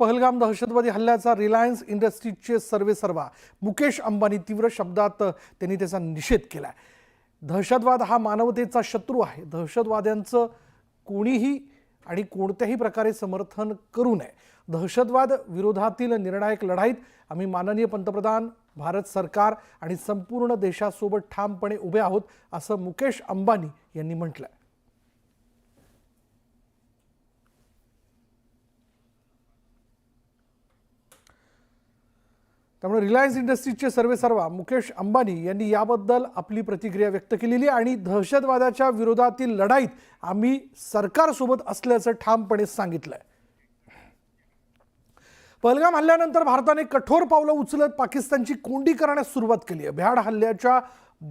पहलगाम दहशतवादी हल्ल्याचा रिलायन्स इंडस्ट्रीजचे सर्वे सर्वा. मुकेश अंबानी तीव्र शब्दात त्यांनी त्याचा निषेध केला दहशतवाद हा मानवतेचा शत्रू आहे. दहशतवाद्यांचं कोणीही आणि कोणत्याही प्रकारे समर्थन करू नये. दहशतवाद विरोधातील निर्णायक लढाईत आम्ही माननीय पंतप्रधान भारत सरकार आणि संपूर्ण देशासोबत ठामपणे उभे आहोत असं मुकेश अंबानी यांनी म्हटलं त्यामुळे रिलायन्स इंडस्ट्रीजचे सर्वे सर्वा मुकेश अंबानी यांनी याबद्दल आपली प्रतिक्रिया व्यक्त केलेली आणि दहशतवादाच्या विरोधातील लढाईत आम्ही सरकारसोबत असल्याचं ठामपणे सांगितलंय. पहलगाम हल्ल्यानंतर भारताने कठोर पावलं उचलत पाकिस्तानची कोंडी करण्यास सुरुवात केली आहे. भ्याड हल्ल्याच्या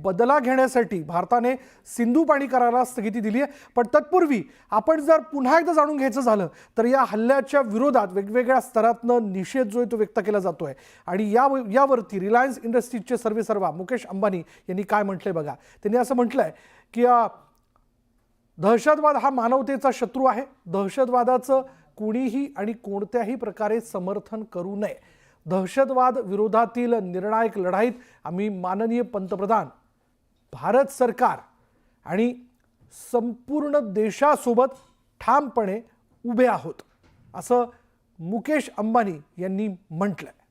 बदला घेण्यासाठी भारताने सिंधू पाणी कराराला स्थगिती दिली आहे. पण तत्पूर्वी आपण जर पुन्हा एकदा जाणून घ्यायचं झालं तर या हल्ल्याच्या विरोधात वेगवेगळ्या स्तरातनं निषेध जो आहे तो व्यक्त केला जातो आहे आणि या यावरती रिलायन्स इंडस्ट्रीजचे सर्वे सर्वा मुकेश अंबानी यांनी काय म्हटलंय बघा. त्यांनी असं म्हटलं आहे की दहशतवाद हा मानवतेचा शत्रू आहे. दहशतवादाचं कुणीही आणि कोणत्याही प्रकारे समर्थन करू नये. दहशतवाद विरोधातील निर्णायक लढाईत आम्ही माननीय पंतप्रधान भारत सरकार आणि संपूर्ण देशासोबत ठामपणे उभे आहोत असं मुकेश अंबानी यांनी म्हटलं आहे